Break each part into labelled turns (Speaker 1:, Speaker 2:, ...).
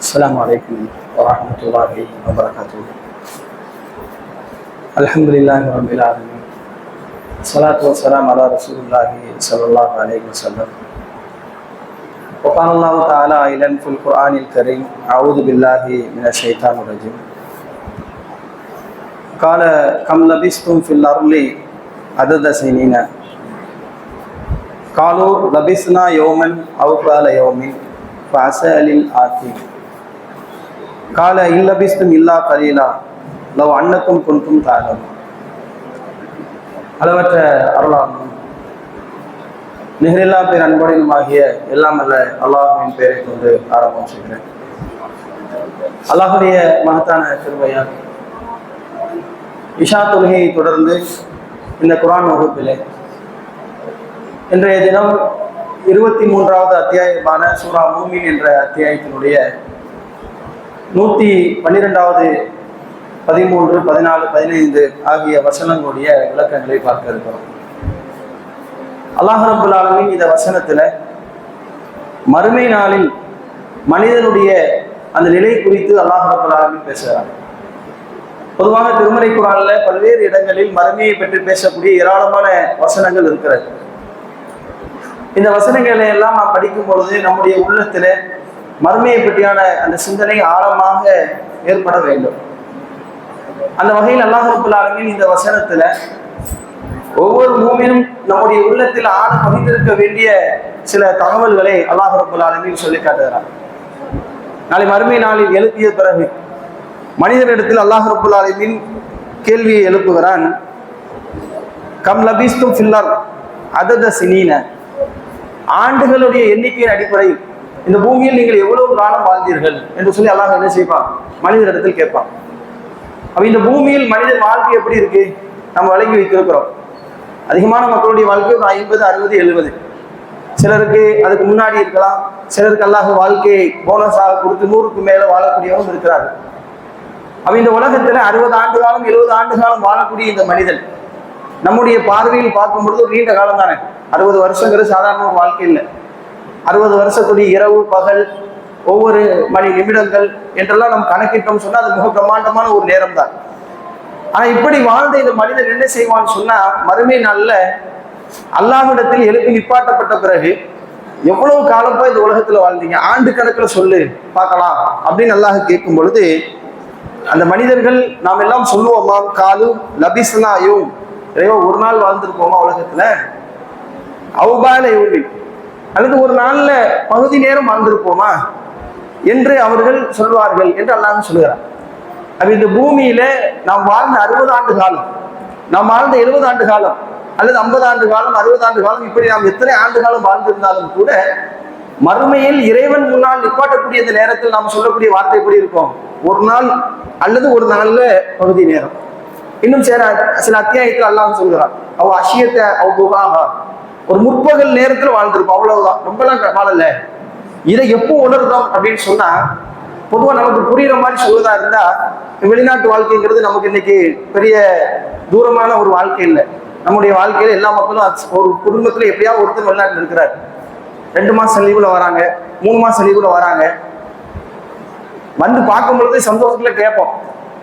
Speaker 1: السلام عليكم ورحمة الله وبركاته. الحمد لله رب العالمين. الصلاة والسلام على رسول الله صلى الله عليه وسلم. وقال الله تعالى إلى في القرآن الكريم أعوذ بالله من الشيطان الرجيم. قال كم لبستم في الأرض عدد سنين? قالوا لبسنا يوما أو قال يوم فعسى للآتي கால இல்லபிஸ்தும் இல்லா கலீலா. லவ் அன்னக்கும் குன்றும் தாகம். அளவற்ற அருளாகும் நிகரில்லா பேர் அன்புடையும் ஆகிய எல்லாம் அல்ல அல்லாஹுவின் பெயரை கொண்டு ஆரம்பம் செய்கிறேன். அல்லாஹுடைய மகத்தான திருவையார். இஷா தொழுகையை தொடர்ந்து இந்த குரான் வகுப்பிலே இன்றைய தினம் இருபத்தி மூன்றாவது அத்தியாயமான சூரா மூமின் என்ற அத்தியாயத்தினுடைய நூற்றி பன்னிரெண்டாவது பதிமூன்று பதினாலு பதினைந்து ஆகிய வசனங்களுடைய விளக்கங்களை பார்க்க இருக்கிறோம். அல்லாஹ் ரபுல் ஆலமின் இந்த வசனத்துல மறுமை நாளில் மனிதனுடைய அந்த நிலை குறித்து அல்லாஹ் ரபுல் ஆலமின் பேசுகிறார். பொதுவாக திருமலை குரானில் பல்வேறு இடங்களில் மறுமையை பற்றி பேசக்கூடிய ஏராளமான வசனங்கள் இருக்கிறது. இந்த வசனங்களை எல்லாம் நாம் படிக்கும் பொழுது நம்முடைய உள்ளத்துல மறுமையை பற்றியான அந்த சிந்தனை ஆழமாக ஏற்பட வேண்டும். அந்த வகையில் அல்லாஹ் இந்த வசனத்துல ஒவ்வொரு மூமியும் நம்முடைய உள்ளத்தில் ஆழ பகிர்ந்திருக்க வேண்டிய சில தகவல்களை அல்லாஹ் ரபுல் சொல்லி காட்டுகிறார். நாளை மறுமை நாளில் எழுப்பிய பிறகு மனிதனிடத்தில் அல்லாஹ் ரபுல் ஆலமின் கேள்வியை எழுப்புகிறான். Come லபிஸ்தும் filler அதத சினீன. ஆண்டுகளுடைய எண்ணிக்கையின் அடிப்படையில் இந்த பூமியில் நீங்கள் எவ்வளவு காலம் வாழ்ந்தீர்கள் என்று சொல்லி அல்லாஹ் என்ன செய்வான்? மனிதனிடத்தில் கேட்பான். அப்ப இந்த பூமியில் மனிதன் வாழ்க்கை எப்படி இருக்கு? நம்ம வழங்கி வைத்திருக்கிறோம். அதிகமான மக்களுடைய வாழ்க்கை ஒரு ஐம்பது அறுபது எழுபது. சிலருக்கு அதுக்கு முன்னாடி இருக்கலாம். சிலருக்கு அல்லாஹ் வாழ்க்கையை போனஸாக கொடுத்து நூறுக்கு மேல வாழக்கூடியவரும் இருக்கிறார்கள். அவ இந்த உலகத்துல அறுபது ஆண்டு காலம் எழுபது ஆண்டு காலம் வாழக்கூடிய இந்த மனிதன் நம்முடைய பார்வையில் பார்க்கும் பொழுது ஒரு நீண்ட காலம் தானே? அறுபது வருஷங்கிறது சாதாரண ஒரு வாழ்க்கை இல்லை. அறுபது வருஷத்துடைய இரவு பகல் ஒவ்வொரு மணி நிமிடங்கள் என்றெல்லாம் நம்ம கணக்கிட்டோம் சொன்னால் அது மிக பிரம்மாண்டமான ஒரு நேரம் தான் ஆனா இப்படி வாழ்ந்த இந்த மனிதன் என்ன செய்வான்னு சொன்னா மறுமை நாளில் அல்லாவிடத்தில் எழுப்பி நிப்பாட்டப்பட்ட பிறகு எவ்வளவு காலம் போய் இந்த உலகத்துல வாழ்ந்தீங்க? ஆண்டு கணக்குல சொல்லு பார்க்கலாம். அப்படின்னு அல்லாஹ் கேட்கும் பொழுது அந்த மனிதர்கள் நாம் எல்லாம் சொல்லுவோமா? காலு லபிஸ்னாயும் இறைவா ஒரு நாள் வாழ்ந்திருப்போமா உலகத்துல? அவுபால எவ்வளவு அல்லது ஒரு நாளில் பகுதி நேரம் வாழ்ந்திருப்போமா? என்று அவர்கள் சொல்வார்கள் என்று அல்லாஹ் சொல்கிறார் அப்ப இந்த பூமியில நாம் வாழ்ந்த அறுபது ஆண்டு காலம் நாம் வாழ்ந்த எழுபது ஆண்டு காலம் அல்லது ஐம்பது ஆண்டு காலம் அறுபது ஆண்டு காலம் இப்படி நாம் எத்தனை ஆண்டு காலம் வாழ்ந்திருந்தாலும் கூட மறுமையில் இறைவன் முன்னால் நிப்பாட்டக்கூடிய இந்த நேரத்தில் நாம் சொல்லக்கூடிய வார்த்தை எப்படி இருக்கும்? ஒரு நாள் அல்லது ஒரு நாள்ல பகுதி நேரம். இன்னும் சில சில அத்தியாயத்தில் அல்லாஹ் சொல்கிறார் அவ அஷியத்தை அவ்வளோவாக ஒரு முற்பகல் நேரத்தில் வாழ்ந்திருப்போம். அவ்வளவுதான். ரொம்பலாம் வாழல. இதை எப்போ உணர்ந்தோம் அப்படின்னு சொன்னா பொதுவாக நமக்கு புரியுற மாதிரி சொல்லுதா இருந்தா வெளிநாட்டு வாழ்க்கைங்கிறது நமக்கு இன்னைக்கு பெரிய தூரமான ஒரு வாழ்க்கை இல்லை. நம்முடைய வாழ்க்கையில எல்லா மக்களும் ஒரு குடும்பத்துல எப்படியாவது ஒருத்தர் வெளிநாட்டில் இருக்கிறார். ரெண்டு மாசம் லீவுல வராங்க. மூணு மாசம் லீவுல வராங்க. வந்து பார்க்கும் பொழுது சந்தோஷத்துல கேட்போம்.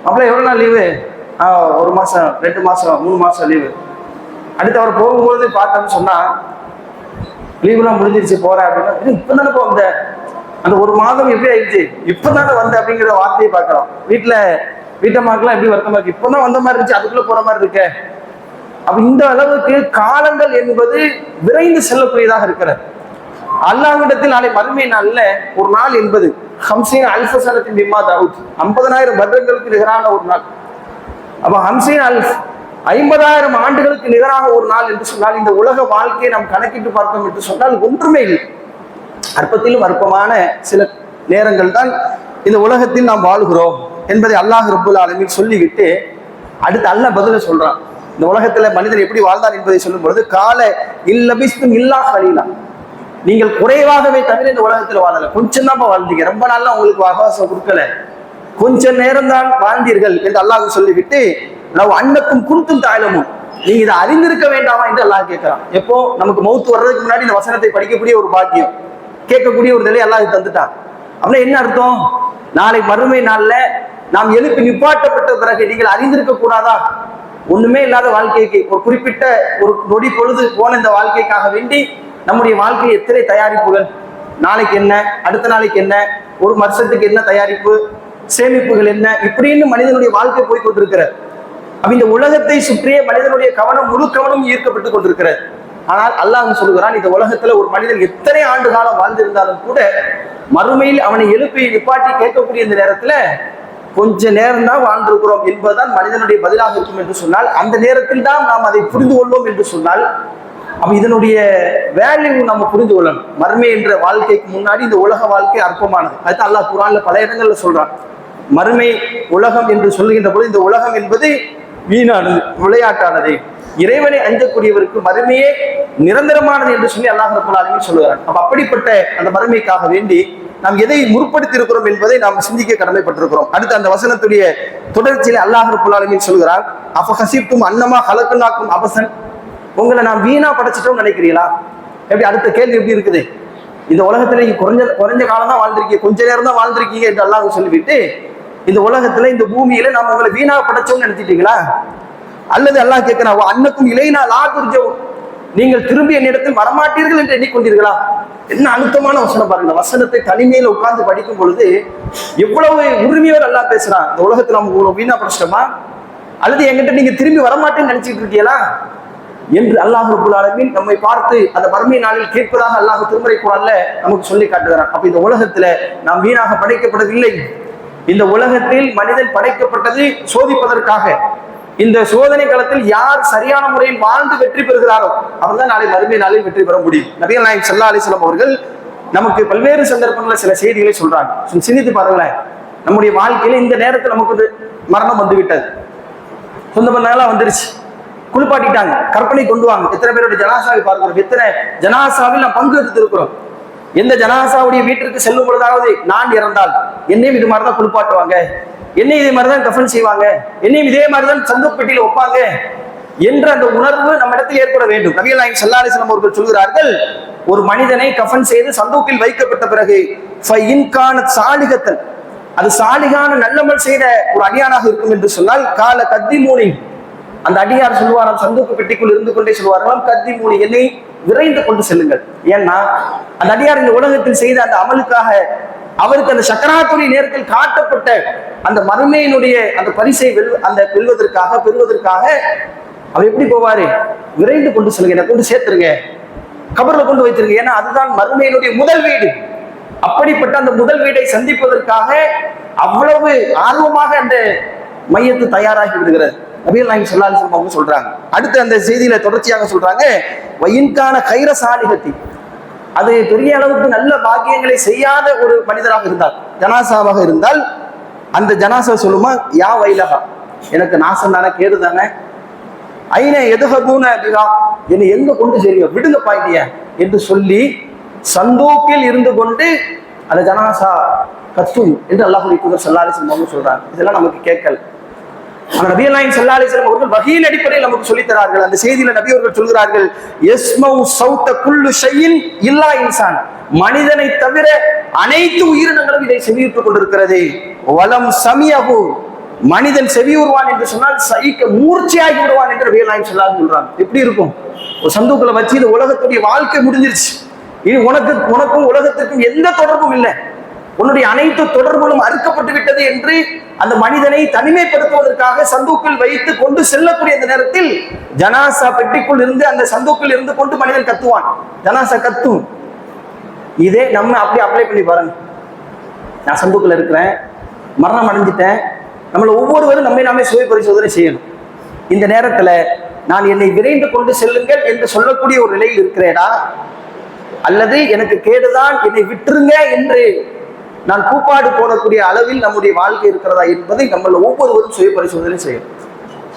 Speaker 1: அப்புறம் எவ்வளவு நாள் லீவு ஒரு மாசம் ரெண்டு மாசம் மூணு மாசம் லீவு அடுத்து அவர் போகும்போது பார்த்தோம்னு சொன்னா லீவுலாம் முடிஞ்சிருச்சு போறேன் அப்படின்னா "இது இப்ப தானே வந்த? அந்த ஒரு மாதம் எப்படி ஆயிடுச்சு? இப்பதானே வந்த? அப்படிங்கிற வார்த்தையை பார்க்கலாம் வீட்டுல வீட்டம்மாக்கெல்லாம் எப்படி வருத்தமா இருக்கு? இப்பதான் வந்த மாதிரி இருந்துச்சு அதுக்குள்ள போற மாதிரி இருக்க. அப்ப இந்த அளவுக்கு காலங்கள் என்பது விரைந்து செல்லக்கூடியதாக இருக்கிறது. அல்லாவிடத்தில் நாளை மறுமை நாள்ல ஒரு நாள் என்பது ஹம்சீன் அல்ஃபசனத்தின் பிம்மா தாவூத். ஐம்பதனாயிரம் வருடங்களுக்கு நிகரான ஒரு நாள். அப்ப ஹம்சீன் அல்ஃப் ஐம்பதாயிரம் ஆண்டுகளுக்கு நிகராக ஒரு நாள் என்று சொன்னால் இந்த உலக வாழ்க்கையை நாம் கணக்கிட்டு பார்த்தோம் என்று சொன்னால் ஒன்றுமே இல்லை. அற்பத்திலும் அற்பமான சில நேரங்கள் தான் இந்த உலகத்தில் நாம் வாழ்கிறோம் என்பதை அல்லாஹ் ரபுல் ஆலமில் சொல்லிவிட்டு அடுத்து அல்லாஹ் பதில சொல்றான். இந்த உலகத்துல மனிதன் எப்படி வாழ்ந்தார் என்பதை சொல்லும் பொழுது கால இல்லபிஸ்தும் இல்லா கலீலா. நீங்கள் குறைவாகவே தவிர இந்த உலகத்துல வாழல. கொஞ்சம் தான் வாழ்ந்தீங்க. ரொம்ப நாள்லாம் உங்களுக்கு அவகாசம் கொடுக்கல. கொஞ்ச நேரம் தான் வாழ்ந்தீர்கள் என்று அல்லாஹ் சொல்லிவிட்டு லவ் அன்னக்கும் குருத்தும் தாயலமும். நீங்க இதை அறிந்திருக்க வேண்டாமா என்று அல்லாஹ் கேட்கிறான். எப்போ? நமக்கு மௌத்து வர்றதுக்கு முன்னாடி இந்த வசனத்தை படிக்கக்கூடிய ஒரு பாக்கியம். கேட்கக்கூடிய ஒரு நிலை அல்லாஹ் தந்துட்டான். அப்படின்னா என்ன அர்த்தம்? நாளை மறுமை நாள்ல நாம் எழுப்பி நிப்பாட்டப்பட்ட பிறகு நீங்கள் அறிந்திருக்க கூடாதா? ஒண்ணுமே இல்லாத வாழ்க்கைக்கு ஒரு குறிப்பிட்ட ஒரு நொடி பொழுது போன இந்த வாழ்க்கைக்காக வேண்டி நம்முடைய வாழ்க்கை எத்தனை தயாரிப்புகள்? நாளைக்கு என்ன? அடுத்த நாளைக்கு என்ன? ஒரு வருஷத்துக்கு என்ன தயாரிப்பு? சேமிப்புகள் என்ன? இப்படின்னு மனிதனுடைய வாழ்க்கை போய் கொண்டிருக்கிறது. அப்ப இந்த உலகத்தை சுற்றிய மனிதனுடைய கவனம் முழு கவனம் ஈர்க்கப்பட்டுக் கொண்டிருக்கிறது. ஆனால் அல்லாஹ் சொல்லுகிறான் இந்த உலகத்துல ஒரு மனிதன் எத்தனை ஆண்டு காலம் வாழ்ந்திருந்தாலும் கூட மறுமையில் அவனை எழுப்பி நிப்பாட்டி கேட்கக்கூடிய இந்த நேரத்துல கொஞ்ச நேரம் தான் வாழ்ந்திருக்கிறோம் என்பதுதான் மனிதனுடைய பதிலாக இருக்கும் என்று சொன்னால் அந்த நேரத்தில் தான் நாம் அதை புரிந்து கொள்வோம் என்று சொன்னால் அப்ப இதனுடைய வேல்யூ நம்ம புரிந்து கொள்ளணும். மர்மை என்ற வாழ்க்கைக்கு முன்னாடி இந்த உலக வாழ்க்கை அற்பமானது. அதுதான் அல்லாஹ் குரான்ல பல இடங்கள்ல சொல்றான். மறுமை உலகம் என்று சொல்லுகின்ற பொழுது இந்த உலகம் என்பது வீணானது விளையாட்டானது. இறைவனை அஞ்சக்கூடியவருக்கு மறுமையே நிரந்தரமானது என்று சொல்லி அல்லாஹ் ரபுல் ஆலமீன் சொல்லுகிறான் அப்ப அப்படிப்பட்ட அந்த மறுமைக்காக வேண்டி நாம் எதை முற்படுத்தி இருக்கிறோம் என்பதை நாம் சிந்திக்க கடமைப்பட்டிருக்கிறோம். அடுத்து அந்த வசனத்துடைய தொடர்ச்சியில அல்லாஹ் ரபுல் ஆலமீன் சொல்கிறார் அப்ப ஹசிப்தும் அன்னமா கலக்குனாக்கும் அபசன். உங்களை நாம் வீணா படைச்சிட்டோம்னு நினைக்கிறீங்களா? எப்படி அடுத்த கேள்வி எப்படி இருக்குது? இந்த உலகத்துல நீங்க குறைஞ்ச குறைஞ்ச காலம் தான் வாழ்ந்திருக்கீங்க கொஞ்ச நேரம் தான் வாழ்ந்திருக்கீங்க என்று அல்லாஹ் சொல்லிவிட்டு இந்த உலகத்துல இந்த பூமியில நம்ம உங்களை வீணா படைச்சோம்னு நினைச்சிட்டீங்களா? அல்லது அல்லாஹ் கேட்கிறான் அன்னக்கும் இலைனா லா துர்ஜவும் நீங்கள் திரும்பி என்னிடத்தில் வரமாட்டீர்கள் என்று எண்ணிக்கொண்டீர்களா? என்ன அழுத்தமான வசனம் பாருங்க. வசனத்தை தனிமையில உட்கார்ந்து படிக்கும் பொழுது எவ்வளவு உரிமையோடு அல்லாஹ் பேசுறான். இந்த உலகத்துல நம்ம இவ்வளவு வீணா படிச்சிட்டோமா? அல்லது என்கிட்ட நீங்க திரும்பி வரமாட்டேன்னு நினைச்சிட்டு இருக்கீங்களா? என்று அல்லாஹ் ரபுல் ஆலமீன் நம்மை பார்த்து அந்த வறுமை நாளில் கேட்பதாக அல்லாஹ் திருமறை குரான்ல நமக்கு சொல்லி காட்டுகிறான். அப்ப இந்த உலகத்துல நாம் வீணாக படைக்கப்படவில்லை. இந்த உலகத்தில் மனிதன் படைக்கப்பட்டது சோதிப்பதற்காக. இந்த சோதனை காலத்தில் யார் சரியான முறையில் வாழ்ந்து வெற்றி பெறுகிறாரோ அவர் தான் நாளை மறுமை நாளில் வெற்றி பெற முடியும். நபிகள் நாயக் சல்லா அலிஸ்லாம் அவர்கள் நமக்கு பல்வேறு சந்தர்ப்பங்களில் சில செய்திகளை சொல்றாங்க. சிந்தித்து பாருங்களேன். நம்முடைய வாழ்க்கையில இந்த நேரத்தில் நமக்கு ஒரு மரணம் வந்து விட்டது சொந்த பந்தங்கள்லாம் வந்துருச்சு. குளிப்பாட்டிட்டாங்க. கற்பனை கொண்டு வாங்க. எத்தனை பேருடைய ஜனாசாவை பார்க்கிறோம். எத்தனை ஜனாசாவில் நான் பங்கு எடுத்திருக்கிறோம் எந்த ஜனாசாவுடைய வீட்டிற்கு செல்லும் பொழுதாவது நான் இறந்தால் என்னையும் இது மாதிரி தான் குளிப்பாட்டுவாங்க? என்னையும் இதே மாதிரி தான் கஃபன் செய்வாங்க? என்னையும் இதே மாதிரி தான் வைப்பாங்க? என்ற அந்த உணர்வு நம்ம இடத்தில் ஏற்பட வேண்டும். நபிகள் நாயகம் ஸல்லல்லாஹு அவர்கள் சொல்கிறார்கள் ஒரு மனிதனை கஃபன் செய்து சந்தூக்கில் வைக்கப்பட்ட பிறகு ஃபைன்கான சாலிகத்தன் அது சாலிகான நல்லமல் செய்த ஒரு அடியானாக இருக்கும் என்று சொன்னால் கால கத்தி மூலின் அந்த அடியார் சொல்லுவாராம் சந்தூக்கு பெட்டிக்குள் இருந்து கொண்டே சொல்வாராம் கத்தி மூணு என்னை விரைந்து கொண்டு செல்லுங்கள். ஏன்னா அந்த அடியார் இந்த உலகத்தில் செய்த அந்த அமலுக்காக அவருக்கு அந்த சக்கராத்துறை நேரத்தில் காட்டப்பட்ட அந்த மருமையினுடைய அந்த பரிசை வெல் அந்த வெல்வதற்காக பெறுவதற்காக அவர் எப்படி போவாரு? விரைந்து கொண்டு செல்லுங்க. என்னை கொண்டு சேர்த்துருங்க. கபர்ல கொண்டு வைத்திருங்க. ஏன்னா அதுதான் மருமையினுடைய முதல் வீடு. அப்படிப்பட்ட அந்த முதல் வீடை சந்திப்பதற்காக அவ்வளவு ஆர்வமாக அந்த மையத்து தயாராகி விடுகிறது நபிகள் நாயகம் ஸல்லல்லாஹு அலைஹி அவங்க சொல்றாங்க. அடுத்து அந்த செய்தியில தொடர்ச்சியாக சொல்றாங்க வயின்கான கைர சாலிகத்தி அது பெரிய அளவுக்கு நல்ல பாக்கியங்களை செய்யாத ஒரு மனிதராக இருந்தால் ஜனாசாவாக இருந்தால் அந்த ஜனாசா சொல்லுமா யா வைலகா எனக்கு நாசம் தானே கேடு தானே. ஐன எதுகூன பிகா என்னை எங்க கொண்டு செல்லுங்க விடுங்க பாய்டிய என்று சொல்லி சந்தோக்கில் இருந்து கொண்டு அந்த ஜனாசா கத்தும் என்று அல்லாஹுடைய தூதர் சல்லாலி செல்வம் சொல்றாங்க. இதெல்லாம் நமக்கு கேட்கல. அந்த நபி நாயகம் ஸல்லல்லாஹு அலைஹி அவர்கள் வகையின் அடிப்படையில் நமக்கு சொல்லித் தரார்கள். அந்த செய்தியில நபி அவர்கள் சொல்கிறார்கள் எஸ்மௌ சௌத்த குல்லு ஷையின் இல்லா இன்சான். மனிதனை தவிர அனைத்து உயிரினங்களும் இதை செவியுற்றுக் கொண்டிருக்கிறது. வலம் சமியகு மனிதன் செவியுறுவான் என்று சொன்னால் சைக்க மூர்ச்சையாகி விடுவான் என்று நபி நாயகம் ஸல்லல்லாஹு சொல்றாங்க. எப்படி இருக்கும்? ஒரு சந்தூக்குல வச்சு இந்த உலகத்துடைய வாழ்க்கை முடிஞ்சிருச்சு. இனி உனக்கு உனக்கும் உலகத்துக்கும் எந்த தொடர்பும் இல்லை. உன்னுடைய அனைத்து தொடர்புகளும் அறுக்கப்பட்டு விட்டது என்று அந்த மனிதனை தனிமைப்படுத்துவதற்காக சந்தூக்கில் வைத்து கொண்டு செல்லக்கூடிய அந்த நேரத்தில் ஜனாசா பெட்டிக்குள் இருந்து அந்த சந்தூக்கில் இருந்து கொண்டு மனிதன் கத்துவான். ஜனாசா கத்தும். இதே நம்ம அப்படி அப்ளை பண்ணி பாருங்க. நான் சந்தூக்கில் இருக்கிறேன். மரணம் அடைஞ்சிட்டேன். நம்மளை ஒவ்வொருவரும் நம்மை நாமே சுய பரிசோதனை செய்யணும். இந்த நேரத்தில் நான் என்னை விரைந்து கொண்டு செல்லுங்கள் என்று சொல்லக்கூடிய ஒரு நிலையில் இருக்கிறேடா அல்லது எனக்கு கேடுதான் என்னை விட்டுருங்க என்று நான் கூப்பாடு போடக்கூடிய அளவில் நம்முடைய வாழ்க்கை இருக்கிறதா என்பதை நம்மள ஒவ்வொருவரும் சுய பரிசோதனை செய்யும்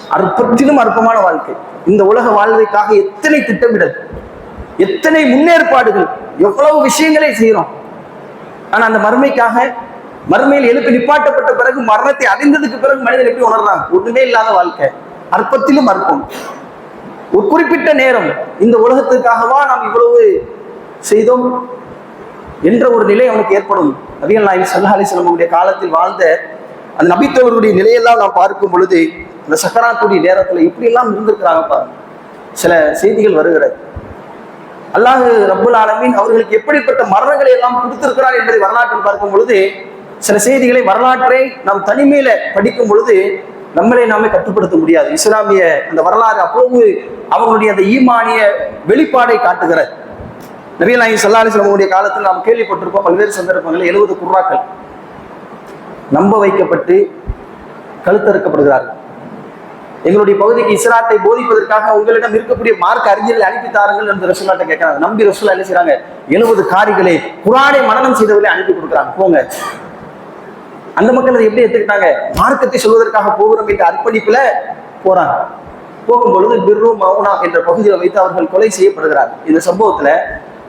Speaker 1: அற்பத்திலும் அற்பமான வாழ்க்கை. இந்த உலக வாழ்வைக்காக எத்தனை திட்டமிடல் எத்தனை முன்னேற்பாடுகள் எவ்வளவு விஷயங்களை செய்யறோம். ஆனா அந்த மறுமைக்காக மறுமையில் எழுப்பி நிப்பாட்டப்பட்ட பிறகு மரணத்தை அடைந்ததுக்கு பிறகு மனிதன் எப்படி உணர்றான்? ஒண்ணுமே இல்லாத வாழ்க்கை. அற்பத்திலும் அற்பம். ஒரு குறிப்பிட்ட நேரம் இந்த உலகத்துக்காகவா நாம் இவ்வளவு செய்தோம்? என்ற ஒரு நிலை அவனுக்கு ஏற்படும். நபிகள் நாயகம் சல்லா அலிஸ்லமுடைய காலத்தில் வாழ்ந்த அந்த நபித்தவர்களுடைய நிலையெல்லாம் நாம் பார்க்கும் பொழுது அந்த சக்கராத்துடைய நேரத்தில் இப்படியெல்லாம் இருந்திருக்கிறாங்க பாருங்க. சில செய்திகள் வருகிறது. அல்லாஹ் ரபுல் ஆலமீன் அவர்களுக்கு எப்படிப்பட்ட மரணங்களை எல்லாம் கொடுத்திருக்கிறார் என்பதை வரலாற்றில் பார்க்கும் பொழுது சில செய்திகளை வரலாற்றை நாம் தனிமையில படிக்கும் பொழுது நம்மளை நாமே கட்டுப்படுத்த முடியாது. இஸ்லாமிய அந்த வரலாறு அப்போது அவங்களுடைய அந்த ஈமானிய வெளிப்பாடை காட்டுகிறது. நபீல் நாயி சல்லா அலிஸ்லாமுடைய காலத்தில் நாம் கேள்விப்பட்டிருப்போம் பல்வேறு சந்தர்ப்பங்களில் எழுபது குர்ராக்கள் நம்ப வைக்கப்பட்டு கழுத்தறுக்கப்படுகிறார்கள். எங்களுடைய பகுதிக்கு இஸ்லாத்தை போதிப்பதற்காக உங்களிடம் இருக்கக்கூடிய மார்க் அறிஞர்கள் அனுப்பி தாருங்கள் என்று ரசூலாட்ட கேட்கறாங்க. நம்பி ரசூலா என்ன செய்றாங்க? எழுபது காரிகளை குரானை மனநம் செய்தவர்களை அனுப்பி கொடுக்குறாங்க. போங்க. அந்த மக்கள் அதை எப்படி எடுத்துக்கிட்டாங்க? மார்க்கத்தை சொல்வதற்காக போகிறோம் என்ற அர்ப்பணிப்புல போறாங்க. போகும்பொழுது பிர்ரு மவுனா என்ற பகுதியில் வைத்து அவர்கள் கொலை செய்யப்படுகிறார் இந்த சம்பவத்துல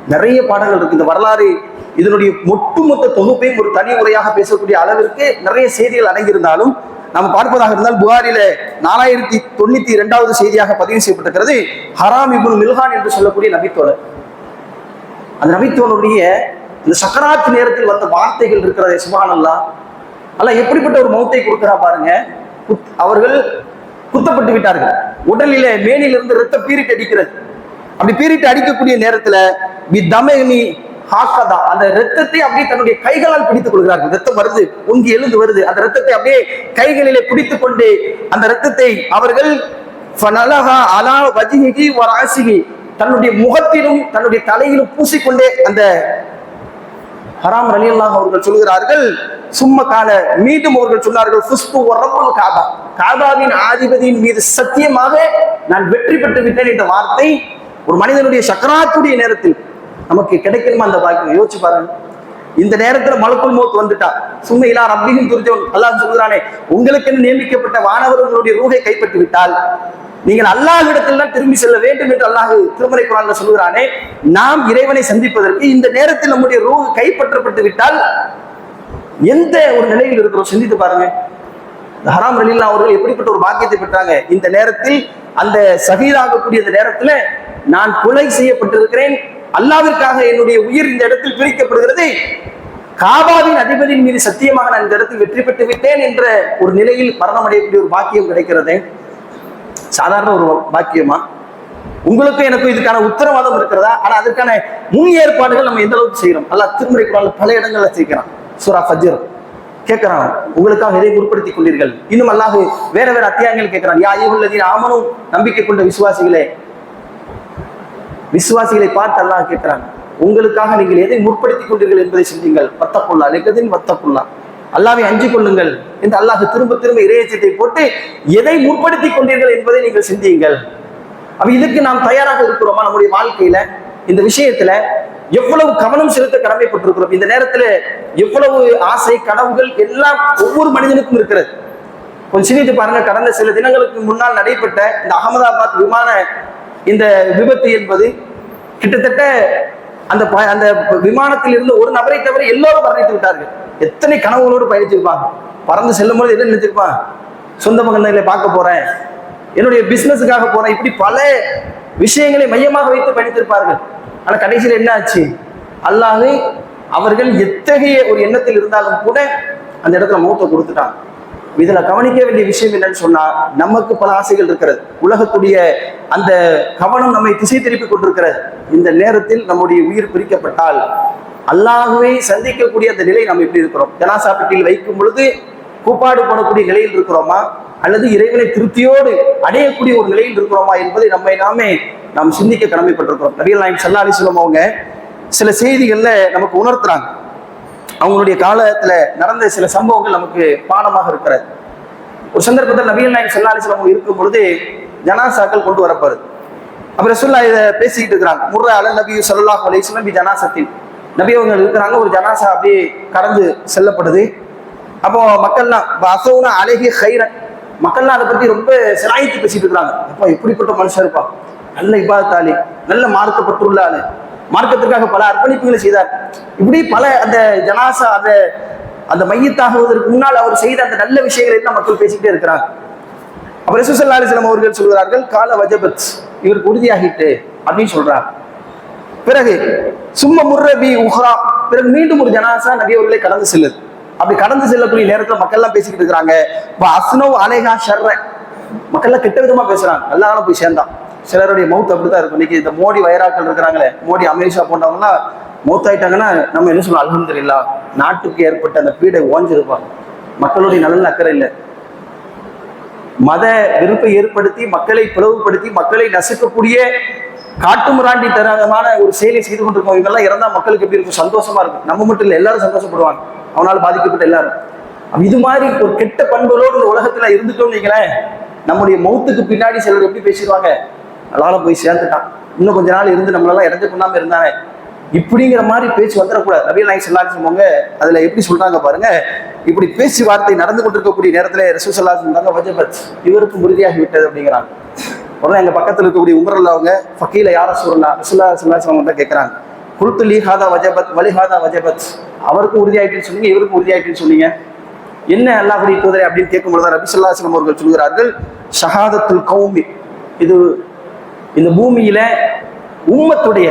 Speaker 1: நிறைய பாடங்கள் இருக்கு. இந்த வரலாறு இதனுடைய ஒட்டுமொத்த தொகுப்பையும் ஒரு தனி உரையாக பேசக்கூடிய அளவிற்கு நிறைய செய்திகள் அடங்கியிருந்தாலும் நாம் பார்ப்பதாக இருந்தால் புகாரில நாலாயிரத்தி தொண்ணூத்தி இரண்டாவது செய்தியாக பதிவு செய்யப்பட்டிருக்கிறது. ஹராம் இபுன் மில்ஹான் என்று சொல்லக்கூடிய நபித்தோழர். அந்த நபித்தோழருடைய இந்த சக்கராத்து நேரத்தில் வந்த வார்த்தைகள் இருக்கிறதே சுபானல்லா அல்ல எப்படிப்பட்ட ஒரு மௌத்தை கொடுக்கிறா பாருங்க. குத்- அவர்கள் குத்தப்பட்டு விட்டார்கள். உடலிலே மேனிலிருந்து ரத்த பீரிட்டு அடிக்கிறது. அப்படி பீரிட்டு அடிக்கக்கூடிய நேரத்துல பி ஹாக்கதா அந்த ரத்தத்தை அப்படியே தன்னுடைய கைகளால் பிடித்துக் கொள்கிறார்கள். ரத்தம் வருது பொங்கி எழுந்து வருது. அந்த ரத்தத்தை அப்படியே கைகளிலே பிடித்துக் கொண்டு அந்த ரத்தத்தை அவர்கள் அலா வஜிஹி வ தன்னுடைய முகத்திலும் தன்னுடைய தலையிலும் பூசிக்கொண்டே அந்த ஹராம் ரலியல்லாஹ் அவர்கள் சொல்கிறார்கள் சும்ம கால மீண்டும் அவர்கள் சொன்னார்கள் ஃபுஸ்பு ரப்புல் காபா. காபாவின் ஆதிபதியின் மீது சத்தியமாக நான் வெற்றி பெற்று விட்டேன் என்ற வார்த்தை ஒரு மனிதனுடைய சக்கராத்துடைய நேரத்தில் நமக்கு கிடைக்கணுமா அந்த பாக்கியம்? யோசிச்சு பாருங்க. இந்த நேரத்துல மலக்குள் மௌத் வந்துட்டா. சும்மா இலா ரப்பியும் துரிஜவன் அல்லாஹ் சொல்கிறானே உங்களுக்கு நியமிக்கப்பட்ட வானவர்களுடைய ரூகை கைப்பற்றி விட்டால் நீங்கள் அல்லாஹ் தான் திரும்பி செல்ல வேண்டும் என்று அல்லாஹ் திருமறை குரான்ல சொல்கிறானே நாம் இறைவனை சந்திப்பதற்கு இந்த நேரத்தில் நம்முடைய ரூ கைப்பற்றப்பட்டு விட்டால் எந்த ஒரு நிலையில் இருக்கிறோம்? சிந்தித்து பாருங்க. ஹராம் ரலீலா அவர்கள் எப்படிப்பட்ட ஒரு பாக்கியத்தை பெற்றாங்க? இந்த நேரத்தில் அந்த சகிதாகக்கூடிய இந்த நேரத்துல நான் கொலை செய்யப்பட்டிருக்கிறேன். அல்லாவிற்காக என்னுடைய உயிர் இந்த இடத்தில் பிரிக்கப்படுகிறது. காபாவின் அதிபதியின் மீது சத்தியமாக நான் இந்த இடத்தில் வெற்றி பெற்று விட்டேன் என்ற ஒரு நிலையில் மரணமடையக்கூடிய ஒரு பாக்கியம் கிடைக்கிறது. சாதாரண ஒரு பாக்கியமா? உங்களுக்கும் எனக்கும் இதுக்கான உத்தரவாதம் இருக்கிறதா? ஆனா அதற்கான முன் ஏற்பாடுகள் நம்ம எந்த அளவுக்கு செய்யறோம்? அல்ல திருமுறை குரான்ல பல இடங்கள்ல செய்கிறான். சூரா ஃபஜ்ர். கேட்கிறான் உங்களுக்காக எதை முற்படுத்தி கொண்டீர்கள். இன்னும் அல்லாஹு வேற வேற அத்தியாயங்கள் கேட்கிறான் யா ஐயுல்லதீன ஆமனும் நம்பிக்கை கொண்ட விசுவாசிகளே. விசுவாசிகளை பார்த்து அல்லாஹ் கேட்கிறான் உங்களுக்காக நீங்கள் எதை முற்படுத்தி கொண்டீர்கள் என்பதை சிந்திங்கள் வத்தப்புள்ளா லெக்கதின் வத்தப்புள்ளா அல்லாவை அஞ்சு கொள்ளுங்கள் என்று அல்லாஹ் திரும்ப திரும்ப இறையச்சத்தை போட்டு எதை முற்படுத்தி கொண்டீர்கள் என்பதை நீங்கள் சிந்தியுங்கள். அப்ப இதுக்கு நாம் தயாராக இருக்கிறோமா? நம்முடைய வாழ்க்கையில இந்த விஷயத்துல எவ்வளவு கவனம் செலுத்த கடமைப்பட்டிருக்கிறோம். இந்த நேரத்துல எவ்வளவு ஆசை கனவுகள் எல்லாம் ஒவ்வொரு மனிதனுக்கும் இருக்கிறது. கொஞ்சம் சிந்தித்து பாருங்க கடந்த சில தினங்களுக்கு முன்னால் நடைபெற்ற இந்த அகமதாபாத் விமான இந்த விபத்து என்பது கிட்டத்தட்ட அந்த ப- அந்த விமானத்தில் இருந்து ஒரு நபரை தவிர எல்லோரும் மரணித்து விட்டார்கள். எத்தனை கனவுகளோடு பயணிச்சிருப்பாங்க பறந்து செல்லும் பொழுது என்ன நினைச்சிருப்பான் சொந்த மகன்களை பார்க்க போறேன். என்னுடைய பிசினஸுக்காக போறேன். இப்படி பல விஷயங்களை மையமாக வைத்து பயணித்திருப்பார்கள். ஆனால் கடைசியில் என்ன ஆச்சு அல்லாஹு அவர்கள் எத்தகைய ஒரு எண்ணத்தில் இருந்தாலும் கூட அந்த இடத்துல மூத்த கொடுத்துட்டான் இதில் கவனிக்க வேண்டிய விஷயம் என்னன்னு சொன்னால் நமக்கு பல ஆசைகள் இருக்கிறது. உலகத்துடைய அந்த கவனம் நம்மை திசை திருப்பி கொண்டிருக்கிறது. இந்த நேரத்தில் நம்முடைய உயிர் பிரிக்கப்பட்டால் அல்லாகவே சந்திக்கக்கூடிய அந்த நிலை நாம் எப்படி இருக்கிறோம்? ஜனாசா பெட்டியில் வைக்கும் பொழுது கூப்பாடு போடக்கூடிய நிலையில் இருக்கிறோமா? அல்லது இறைவனை திருப்தியோடு அடையக்கூடிய ஒரு நிலையில் இருக்கிறோமா என்பதை நம்மை நாமே நாம் சிந்திக்க கடமைப்பட்டிருக்கிறோம். நபிகள் நாயம் சல்லா அலிஸ்லாம் அவங்க சில செய்திகளில் நமக்கு உணர்த்துறாங்க. அவங்களுடைய காலத்தில் நடந்த சில சம்பவங்கள் நமக்கு பாடமாக இருக்கிறது. ஒரு சந்தர்ப்பத்தில் நபிகள் நாயம் சல்லா அலிஸ்லாம் அவங்க இருக்கும் பொழுது ஜனாசாக்கள் கொண்டு வரப்படுது அப்புறம் சொல்லா இதை பேசிக்கிட்டு இருக்கிறாங்க. முர்ரா அல நபி ஸல்லல்லாஹு அலைஹி வஸல்லம் பி ஜனாசத்தின். நபி அவங்க இருக்கிறாங்க. ஒரு ஜனாசா அப்படியே கடந்து செல்லப்படுது. அப்போ மக்கள்லாம் அசௌனா அழகிய ஹைரன் மக்கள்லாம் அதை பத்தி ரொம்ப சிலாயித்து பேசிட்டு இருக்கிறாங்க. அப்பா எப்படிப்பட்ட மனுஷன் இருப்பா நல்ல இபாதத்தாளி நல்ல மார்க்கப்பட்டுள்ள ஆளு. மார்க்கத்திற்காக பல அர்ப்பணிப்புகளை செய்தார். இப்படி பல அந்த ஜனாசா அந்த அந்த மையத்தாகுவதற்கு முன்னால் அவர் செய்த அந்த நல்ல விஷயங்களை எல்லாம் மக்கள் பேசிக்கிட்டே இருக்கிறார். அப்ப ரசூசல்லா அலிஸ்லாம் அவர்கள் சொல்கிறார்கள் கால வஜபத் இவருக்கு உறுதியாகிட்டு அப்படின்னு சொல்றார். பிறகு சும்ம முர்ரபி உஹ்ரா பிறகு மீண்டும் ஒரு ஜனாசா நபி கடந்து செல்லுது. அப்படி கடந்து செல்லக்கூடிய நேரத்தில் மக்கள் எல்லாம் பேசிக்கிட்டு இருக்கிறாங்க. இப்போ அஸ்னோ அலேகா ஷர்ர மக்கள் எல்லாம் கெட்ட விதமா பேசுறாங்க. நல்லா போய் சேர்ந்தான். சிலருடைய மவுத் அப்படிதான் இருக்கும். இன்னைக்கு இந்த மோடி வைராக்கள் இருக்கிறாங்களே மோடி அமித்ஷா போன்றவங்கலாம் மௌத்தாயிட்டாங்கன்னா நம்ம என்ன சொல்லலாம் இல்லா நாட்டுக்கு ஏற்பட்ட அந்த பீடை ஓஞ்சிருப்பாங்க மக்களுடைய நலன் அக்கறை இல்லை. மத வெறுப்பை ஏற்படுத்தி மக்களை பிளவுபடுத்தி மக்களை நசுக்கக்கூடிய காட்டுமிராண்டி தரமான ஒரு செயலை செய்து கொண்டிருக்கோம். இவங்கெல்லாம் இறந்தா மக்களுக்கு எப்படி இருக்கும்? சந்தோஷமா இருக்கும். நம்ம மட்டும் இல்லை எல்லாரும் சந்தோஷப்படுவாங்க. அவனால் பாதிக்கப்பட்ட எல்லாரும். இது மாதிரி ஒரு கெட்ட பண்புகளோடு இந்த உலகத்துல இருந்துட்டோம் நீங்களே நம்முடைய மௌத்துக்கு பின்னாடி சிலர் எப்படி பேசிடுவாங்க? நல்லால போய் சேர்ந்துட்டான். இன்னும் கொஞ்ச நாள் இருந்து நம்மளெல்லாம் இறந்து பண்ணாம இருந்தானே. இப்படிங்கிற மாதிரி பேச்சு வந்துடக்கூடாது. நபீல் நாயக் சொல்லான்னு சொல்லுவாங்க அதுல எப்படி சொல்றாங்க பாருங்க. இப்படி பேச்சு வார்த்தை நடந்து கொண்டிருக்கக்கூடிய நேரத்துல ரசூ சொல்லா சொல்றாங்க வஜபத் இவருக்கும் உறுதியாகி விட்டது அப்படிங்கிறாங்க. உடனே எங்க பக்கத்துல இருக்கக்கூடிய உமரல்ல அவங்க ஃபக்கீல யார சொல்லா ரசூல்லா சொல்லா அவங்க கேட்கறாங்க குருத்து லீஹாதா வஜபத் வலி ஹாதா வஜபத். அவருக்கும் உறுதியாயிட்டுன்னு சொன்னீங்க இவருக்கும் உறுதியாயிட்டுன்னு சொன்னீங்க. என்ன அல்லாஹுடைய தூதரை அப்படின்னு கேட்கும்போது தான் ரபி சொல்லாஸ்லம் அவர்கள் சொல்கிறார்கள் ஷஹாதத்துல் கௌமி. இது இந்த பூமியில உம்மத்துடைய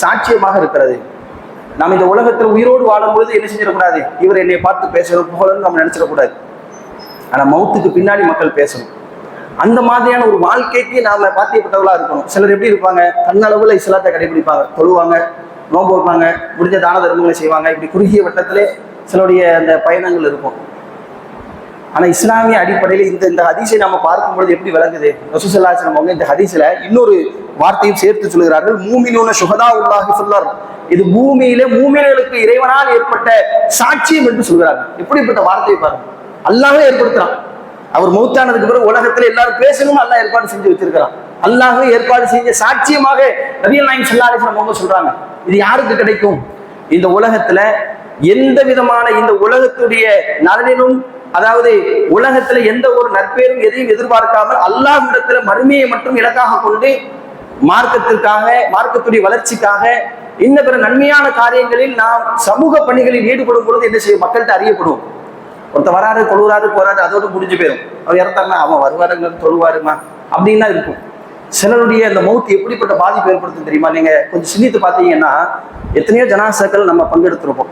Speaker 1: சாட்சியமாக இருக்கிறது. நாம் இந்த உலகத்தில் உயிரோடு வாழும்பொழுது என்ன செஞ்சிடக்கூடாது? இவர் என்னை பார்த்து பேசணும் புகழன்னு நம்ம நினைச்சிடக்கூடாது. ஆனா மௌத்துக்கு பின்னாடி மக்கள் பேசணும். அந்த மாதிரியான ஒரு வாழ்க்கைக்கு நாம பாத்தியப்பட்டவர்களா இருக்கணும். சிலர் எப்படி இருப்பாங்க? கண்ணளவுல இஸ்லாத்தை கடைபிடிப்பாங்க. தொழுவாங்க நோம்பு வைப்பாங்க முடிஞ்ச தான தர்மங்களை செய்வாங்க. இப்படி குறுகிய வட்டத்திலே சிலருடைய அந்த பயணங்கள் இருக்கும். ஆனால் இஸ்லாமிய அடிப்படையில் இந்த இந்த ஹதீஸை நம்ம பார்க்கும்பொழுது எப்படி விளங்குது? ரசூசல்லாசனம் அவங்க இந்த ஹதீஸில் இன்னொரு வார்த்தையும் சேர்த்து சொல்கிறார்கள் மூமினூன சுகதா உல்லாஹி சொல்லர் இது பூமியில மூமினர்களுக்கு இறைவனால் ஏற்பட்ட சாட்சியம் என்று சொல்கிறார்கள். எப்படிப்பட்ட வார்த்தையை பாருங்க. அல்லாவே ஏற்படுத்துறான். அவர் மௌத்தானதுக்கு பிறகு உலகத்துல எல்லாரும் பேசணும் அல்லாஹ் ஏற்பாடு செஞ்சு வச்சிருக்கிறான். அல்லாஹ் ஏற்பாடு செஞ்ச சாட்சியமாக நபியல் நாயம் சல்லாஹம் அவங்க சொல்றாங்க. இது யாருக்கு கிடைக்கும்? இந்த உலகத்துல எந்த விதமான இந்த உலகத்துடைய நலனிலும் அதாவது உலகத்துல எந்த ஒரு நற்பேரும் எதையும் எதிர்பார்க்காமல் அல்லாஹ்விடத்துல மறுமையை மட்டும் இலக்காக கொண்டு மார்க்கத்திற்காக மார்க்கத்துடைய வளர்ச்சிக்காக இந்த பிற நன்மையான காரியங்களில் நாம் சமூக பணிகளில் ஈடுபடும் பொழுது என்ன செய்யும்? மக்கள்கிட்ட அறியப்படுவோம். ஒருத்தர் வராரு தொழுவாரு போறாரு அதோடு முடிஞ்சு போயிடும் அவர் இறந்தாருன்னா அவன் வருவாருங்க தொழுவாருமா? அப்படின்னு தான் இருக்கும். சிலருடைய அந்த மௌத்து எப்படிப்பட்ட பாதிப்பு ஏற்படுத்தும் தெரியுமா? நீங்க கொஞ்சம் சிந்தித்து பார்த்தீங்கன்னா எத்தனையோ ஜனாசாக்கள் நம்ம பங்கெடுத்திருப்போம்.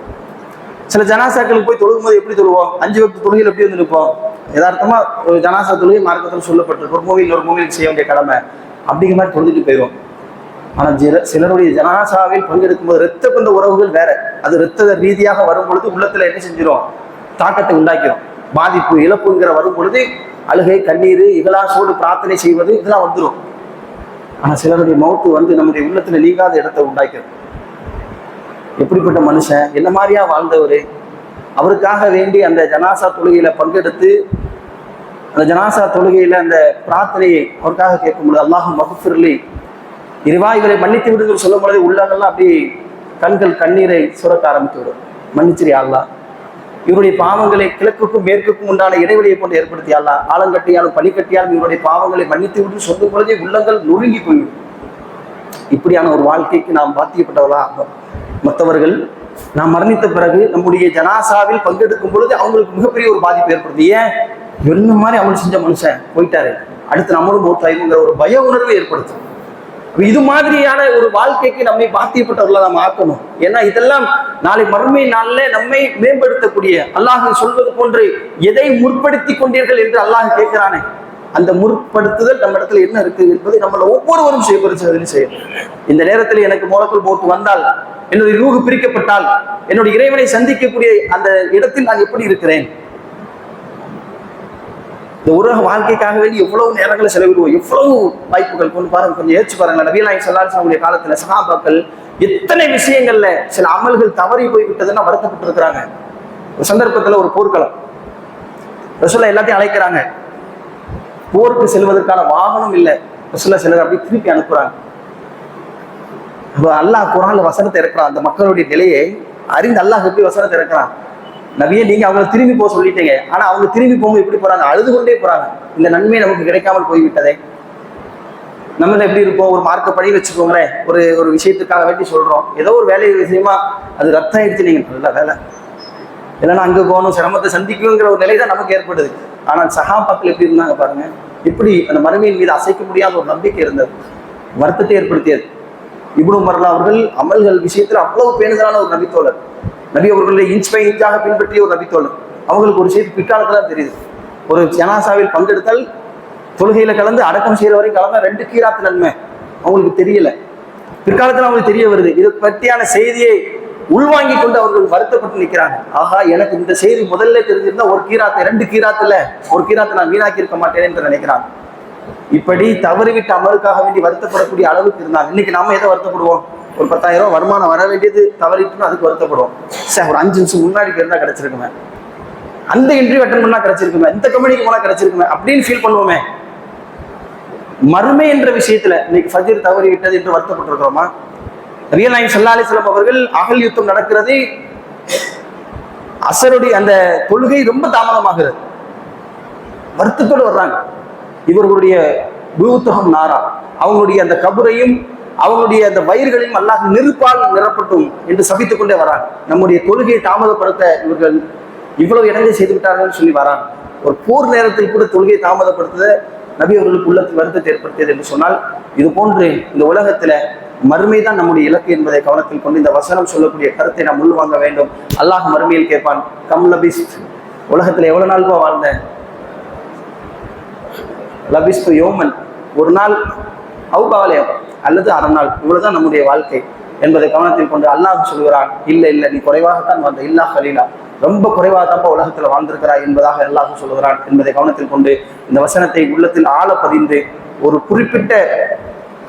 Speaker 1: சில ஜனாசாக்களுக்கு போய் தொழுகும்போது எப்படி தொழுவோம்? அஞ்சு வகுப்பு தொழுகையில் எப்படி வந்து நிற்போம் யதார்த்தமா ஒரு ஜனாசா தொழுகை மார்க்கத்தில் சொல்லப்பட்டிருக்கு. ஒரு மூவி இன்னொரு மூவியில் செய்ய வேண்டிய கடமை. அப்படிங்கிற மாதிரி தொழுதுட்டு போயிடும் ஆனால் ஜிர சிலருடைய ஜனாசாவில் பங்கெடுக்கும்போது ரத்த பந்த உறவுகள் வேற. அது ரத்த ரீதியாக வரும் பொழுது உள்ளத்துல என்ன செஞ்சிடும் தாக்கத்தை உண்டாக்கிடும் பாதிப்பு இழப்புங்கிற வரும் பொழுது அழுகை கண்ணீர் இகலாசோடு பிரார்த்தனை செய்வது இதெல்லாம் வந்துடும் ஆனால் சிலருடைய மௌத்து வந்து நம்முடைய உள்ளத்துல நீங்காத இடத்தை உண்டாக்கிடும் எப்படிப்பட்ட மனுஷன்? என்ன மாதிரியா வாழ்ந்தவர்? அவருக்காக வேண்டி அந்த ஜனாசா தொழுகையில பங்கெடுத்து அந்த ஜனாசா தொழுகையில அந்த பிரார்த்தனையை அவருக்காக கேட்கும்பொழுது அல்லாஹ் மகஃபிர்லி இறைவா இவரை மன்னித்து விடுங்கள் சொல்லும் பொழுது உள்ளங்கள்லாம் அப்படி கண்கள் கண்ணீரை சுரக்க ஆரம்பித்து விடும். மன்னிச்சிரி அல்லாஹ். இவருடைய பாவங்களை கிழக்குக்கும் மேற்குக்கும் உண்டான இடைவெளியை கொண்டு ஏற்படுத்தி அல்லா ஆலங்கட்டியாலும் பனிக்கட்டியாலும் இவருடைய பாவங்களை மன்னித்து விட்டு சொல்லும் பொழுதே உள்ளங்கள் நொறுங்கி போய்விடும் இப்படியான ஒரு வாழ்க்கைக்கு நாம் பாத்தியப்பட்டவர்களாக ஆகும். மற்றவர்கள் நாம் மரணித்த பிறகு நம்முடைய ஜனாசாவில் பங்கெடுக்கும் பொழுது அவங்களுக்கு மிகப்பெரிய ஒரு பாதிப்பு ஏற்படுது. ஏன்? என்ன மாதிரி அமல் செஞ்ச மனுஷன் போயிட்டாரு. அடுத்து நம்மளும் மூத்தாயிருங்கிற ஒரு பய உணர்வு ஏற்படுத்தும் இது மாதிரியான ஒரு வாழ்க்கைக்கு நம்மை பாத்தியப்பட்டவர்களை நாம் ஆக்கணும். ஏன்னா இதெல்லாம் நாளை மறுமை நாளில் நம்மை மேம்படுத்தக்கூடிய அல்லாஹ் சொல்வது போன்று எதை முற்படுத்தி கொண்டீர்கள் என்று அல்லாஹ் கேட்கிறானே. அந்த முற்படுத்துதல் நம்ம இடத்துல என்ன இருக்கு என்பதை நம்மள ஒவ்வொருவரும் செய்யப்படுறது செய்யணும். இந்த நேரத்தில் எனக்கு மோலக்குள் போட்டு வந்தால் என்னுடைய ரூகு பிரிக்கப்பட்டால் என்னுடைய இறைவனை சந்திக்கக்கூடிய அந்த இடத்தில் நான் எப்படி இருக்கிறேன்? இந்த உலக வாழ்க்கைக்காக வேண்டி எவ்வளவு நேரங்களை செலவிடுவோம்? எவ்வளவு வாய்ப்புகள் கொண்டு பாருங்க கொஞ்சம் ஏற்று பாருங்க. நபியலாய் சொல்லாசனுடைய காலத்துல சகாபாக்கள் எத்தனை விஷயங்கள்ல சில அமல்கள் தவறி போய் விட்டதுன்னா வருத்தப்பட்டு இருக்கிறாங்க ஒரு சந்தர்ப்பத்துல ஒரு போர்க்களம். ரசூல்லா எல்லாத்தையும் அழைக்கிறாங்க. போருக்கு செல்வதற்கான வாகனம் இல்லை. ரசூல்லா சிலர் அப்படி திருப்பி அனுப்புறாங்க. அல்லாஹ் குரான்ல வசனத்தை இறக்குறான். அந்த மக்களுடைய நிலையை அறிந்து அல்லாஹ் எப்படி வசனத்தை இறக்குறான்? நபியே நீங்க அவங்களை திரும்பி போக சொல்லிட்டீங்க. ஆனா அவங்க திரும்பி போகும்போது எப்படி போறாங்க? அழுது கொண்டே போறாங்க. இந்த நன்மை நமக்கு கிடைக்காமல் போய்விட்டதே. நம்ம எப்படி இருப்போம்? ஒரு மார்க்க படி வச்சுக்கோங்களேன். ஒரு ஒரு விஷயத்துக்காக வேண்டி சொல்றோம். ஏதோ ஒரு வேலை விஷயமா அது ரத்தம் ஆயிடுச்சு நீங்க நல்ல வேலை. இல்லைன்னா அங்கே போகணும் சிரமத்தை சந்திக்கணுங்கிற ஒரு நிலை தான் நமக்கு ஏற்படுது. ஆனால் சகாபாக்கள் எப்படி இருந்தாங்க பாருங்க? இப்படி அந்த மறுமையின் மீது அசைக்க முடியாத ஒரு நம்பிக்கை இருந்தது. வருத்தத்தை ஏற்படுத்தியது. இப்னு மர்லா அவர்கள் அமல்கள் விஷயத்தில் அவ்வளவு பேணுதலான ஒரு நபித்தோழர். நபி அவர்களை இன்ச் பை இன்ச்சாக பின்பற்றிய ஒரு நபித்தோழர். அவங்களுக்கு ஒரு செய்தி பிற்காலத்தில் தான் தெரியுது. ஒரு ஜனாசாவில் பங்கெடுத்தால் தொழுகையில் கலந்து அடக்கம் செய்கிற வரைக்கும் கலந்தால் ரெண்டு கீராத்து நன்மை அவங்களுக்கு தெரியல. பிற்காலத்தில் அவங்களுக்கு தெரிய வருது. இது பற்றியான செய்தியை உள்வாங்கி கொண்டு அவர்கள் வருத்தப்பட்டு நிற்கிறாங்க ஆகா எனக்கு இந்த செய்தி முதல்ல தெரிஞ்சிருந்தா ஒரு கீராத்து ரெண்டு கீராத்துல ஒரு கீராத்தை நான் வீணாக்கி இருக்க மாட்டேன் என்று நினைக்கிறாங்க இப்படி தவறிவிட்ட அமலுக்காக வேண்டி வருத்தப்படக்கூடிய அளவுக்கு இருந்தாங்க இன்னைக்கு நாம எதை வருத்தப்படுவோம்? ஒரு பத்தாயிரம் ரூபாய் வருமானம் வர வேண்டியது தவறிட்டுன்னு அதுக்கு வருத்தப்படுவோம். சார் ஒரு அஞ்சு நிமிஷம் முன்னாடி இருந்தா கிடைச்சிருக்குமே. அந்த இன்டர்வியூ அட்டன் பண்ணா கிடைச்சிருக்குமே. இந்த கம்பெனிக்கு போனா கிடைச்சிருக்குமே அப்படின்னு ஃபீல் பண்ணுவோமே. மறுமை என்ற விஷயத்துல இன்னைக்கு ஃபஜீர் தவறி விட்டது என்று வருத்தப்பட்டிருக்கிறோமா? ரியல் நாயின் சல்லா அலிஸ்லாம் அவர்கள் அகல் யுத்தம் நடக்கிறது. அசருடைய அந்த கொள்கை ரொம்ப தாமதமாகிறது. வருத்தத்தோடு வர்றாங்க. இவர்களுடைய பூத்தகம் நாரா. அவங்களுடைய அந்த கபரையும் அவங்களுடைய அந்த வயிறுகளையும் அல்லாஹ் நெருப்பால் நிரப்பட்டும் என்று சபித்துக் கொண்டே வரான் நம்முடைய தொழுகையை தாமதப்படுத்த இவர்கள் இவ்வளவு இடங்களை செய்து விட்டார்கள் சொல்லி வரான் ஒரு போர் நேரத்தில் கூட தொழுகையை தாமதப்படுத்த நபி அவர்களுக்கு உள்ளத்தில் வருத்தத்தை ஏற்படுத்தியது என்று சொன்னால் இது போன்று இந்த உலகத்துல மறுமைதான் நம்முடைய இலக்கு என்பதை கவனத்தில் கொண்டு இந்த வசனம் சொல்லக்கூடிய கருத்தை நாம் உள்வாங்க வேண்டும். அல்லாஹ் மறுமையில் கேட்பான் கம் லபிஸ் உலகத்துல எவ்வளவு நாள் வாழ்ந்த லபிஸ்து யோமன். ஒரு நாள் அவுபாவலயம் அல்லது அரை நாள். இவ்வளவுதான் நம்முடைய வாழ்க்கை என்பதை கவனத்தில் கொண்டு அல்லாஹ் சொல்கிறான் இல்லை இல்லை நீ குறைவாகத்தான் வந்த. இல்லா ஹலீலா ரொம்ப குறைவாக தப்பா உலகத்தில் வாழ்ந்திருக்கிறாய் என்பதாக அல்லாஹ் சொல்கிறான். என்பதை கவனத்தில் கொண்டு இந்த வசனத்தை உள்ளத்தில் ஆழ பதிந்து ஒரு குறிப்பிட்ட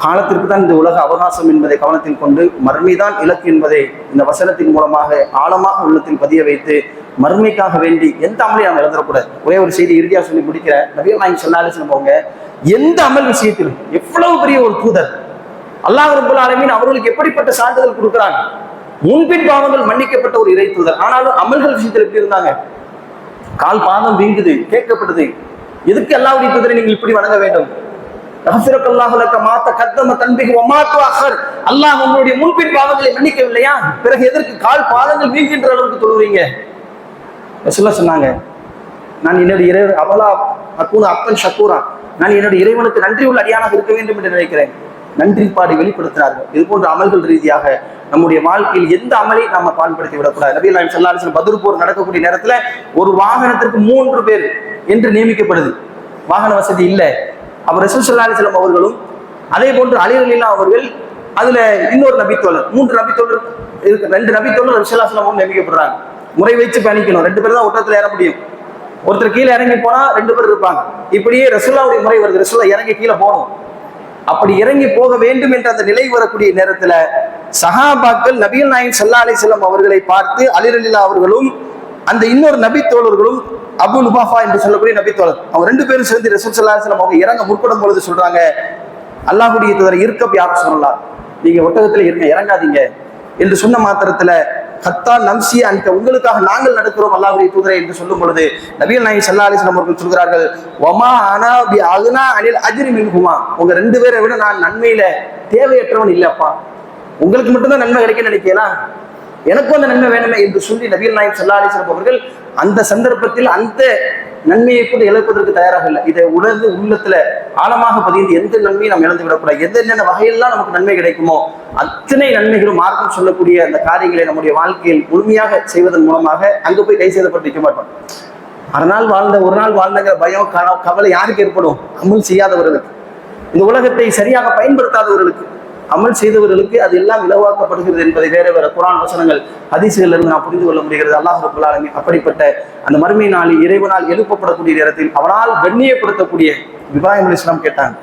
Speaker 1: காலத்திற்கு தான் இந்த உலக அவகாசம் என்பதை கவனத்தில் கொண்டு மறுமைதான் இலக்கு என்பதை இந்த வசனத்தின் மூலமாக ஆழமாக உள்ளத்தில் பதிய வைத்து மறுமைக்காக வேண்டி எந்த அமலையும் நாம் இழந்துடக்கூடாது ஒரே ஒரு செய்தி இறுதியாக சொல்லி முடிக்கிற நபிகள் நாயகம் சொன்னாலும் போங்க எந்த அமல் விஷயத்திலும் எவ்வளவு பெரிய ஒரு தூதர் அல்லாஹ் ரபுல் ஆலமீன் அவர்களுக்கு எப்படிப்பட்ட சான்றிதழ் கொடுக்குறாங்க முன்பின் பாவங்கள் மன்னிக்கப்பட்ட ஒரு இறை தூதர். ஆனாலும் அமல்கள் விஷயத்தில் எப்படி இருந்தாங்க? கால் பாதம் வீங்குது கேட்கப்படுது. எதுக்கு அல்லாவுடைய தூதரை நீங்கள் இப்படி வணங்க வேண்டும்? அல்லாஹ் உங்களுடைய முன்பின் பாவங்களை மன்னிக்கவில்லையா? பிறகு எதற்கு கால் பாதங்கள் வீழ்கின்ற அளவுக்கு தொழுவீங்க சொல்ல சொன்னாங்க நான் என்னுடைய இறை அவலா அக்கூன் அப்பன் ஷக்கூரா. நான் என்னுடைய இறைவனுக்கு நன்றி உள்ள அடியானாக இருக்க வேண்டும் என்று நினைக்கிறேன். நன்றிப்பாடு வெளிப்படுத்தினார்கள் இது போன்ற அமல்கள் ரீதியாக நம்முடைய வாழ்க்கையில் எந்த அமலையும் நாம பால்படுத்தி விடக்கூடாது. நபி நாயம் சல்லாஹ் பதில் போர் நடக்கக்கூடிய நேரத்துல ஒரு வாகனத்திற்கு மூன்று பேர் என்று நியமிக்கப்படுது. வாகன வசதி இல்லை. அப்ப ரசூல் அலிஸ்லாம் அவர்களும் அதே போன்று அலிரலில்லா அவர்கள் அதுல இன்னொரு நபித்தோழர் மூன்று நபித்தோழர் இருக்கு ரெண்டு நபித்தோழர் ரசூல்லாஸ்லாம் நியமிக்கப்படுறாங்க. முறை வச்சு பயணிக்கணும் ரெண்டு பேர் தான் ஒட்டத்தில் ஏற முடியும். ஒருத்தர் கீழே இறங்கி போனா ரெண்டு பேர் இருப்பாங்க. இப்படியே ரசூல்லாவுடைய முறை வருது ரசூல்லா இறங்கி கீழே போகணும். அப்படி இறங்கி போக வேண்டும் என்ற அந்த நிலை வரக்கூடிய நேரத்துல சஹாபாக்கள் நபிகள் நாயின் சல்லா அலி செல்லம் அவர்களை பார்த்து அலிரலிலா அவர்களும் அந்த இன்னொரு நபி தோழர்களும் அபு லுபாஃபா என்று சொல்லக்கூடிய நபித்தோல் அவங்க ரெண்டு பேரும் சேர்ந்து ரசூல் சல்லா செல்லம் அவங்க இறங்க முற்படும் பொழுது சொல்றாங்க அல்லாஹுடைய தவிர இருக்க யாரும் சொல்லலாம் நீங்க ஒட்டகத்துல இருங்க இறங்காதீங்க. என்று சொன்ன மாத்திரத்துல ஹத்தா நம்சி அந்த உங்களுக்காக நாங்கள் நடக்கிறோம் அல்லாஹுடைய தூதரை என்று சொல்லும் பொழுது நபிகள் நாயி சல்லா அலிஸ்லாம் அவர்கள் சொல்கிறார்கள் ஒமா அனா பி அகுனா அனில் அஜிரி மின்குமா உங்க ரெண்டு பேரை விட நான் நன்மையில தேவையற்றவன் இல்லப்பா. உங்களுக்கு மட்டும்தான் நன்மை கிடைக்க நினைக்கலாம் எனக்கும் அந்த நன்மை வேணுமே என்று சொல்லி நபிகள் நாயக் சல்லா அலிஸ்லாம் அவர்கள் அந்த சந்தர்ப்பத்தில் அந்த நன்மையை கூட இழப்பதற்கு தயாராக இல்லை. இதை உணர்ந்து உள்ளத்துல ஆழமாக பதிந்து எந்த நன்மையும் நாம் இழந்து விடக்கூடாது. எந்த என்னென்ன வகையெல்லாம் நமக்கு நன்மை கிடைக்குமோ அத்தனை நன்மைகளும் மார்க்கம் சொல்லக்கூடிய அந்த காரியங்களை நம்முடைய வாழ்க்கையில் முழுமையாக செய்வதன் மூலமாக அங்கு போய் கை செய்தப்பட்டு வைக்க மாட்டோம். அரை வாழ்ந்த ஒரு நாள் வாழ்ந்தங்கிற பயம் கவலை யாருக்கு ஏற்படும்? அமல் செய்யாதவர்களுக்கு. இந்த உலகத்தை சரியாக பயன்படுத்தாதவர்களுக்கு. அமல் செய்தவர்களுக்கு அது எல்லாம் இலவாக்கப்படுகிறது என்பதை வேற வேற குரான் வசனங்கள் அதிசயிலிருந்து நான் புரிந்து கொள்ள முடிகிறது. அல்லாஹ் ரபுல்லாலுமே அப்படிப்பட்ட அந்த மறுமை நாளில் இறைவனால் எழுப்பப்படக்கூடிய நேரத்தில் அவனால் கண்ணியப்படுத்தக்கூடிய விவாயம் இஸ்லாம் கேட்டாங்க.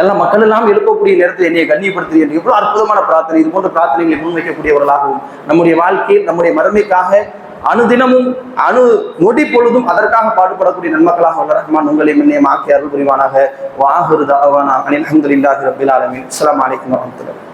Speaker 1: எல்லா மக்கள் எல்லாம் எழுப்பக்கூடிய நேரத்தில் என்னை கண்ணியப்படுத்து என்று. எவ்வளவு அற்புதமான பிரார்த்தனை. இது போன்ற பிரார்த்தனைகளை முன்வைக்கக்கூடியவர்களாகவும் நம்முடைய வாழ்க்கையில் நம்முடைய மறுமைக்காக அணுதினமும் அணு நொடி பொழுதும் அதற்காக பாடுபடக்கூடிய நன்மக்களாக உள்ள ரஹ்மான் உங்களை முன்னே மாக்கி அருள் புரிவானாக. வாகுருதாவான அனில் அஹமதுல்லாஹி ரபில் ஆலமின். அஸ்லாம் வலைக்கம் வரமத்துல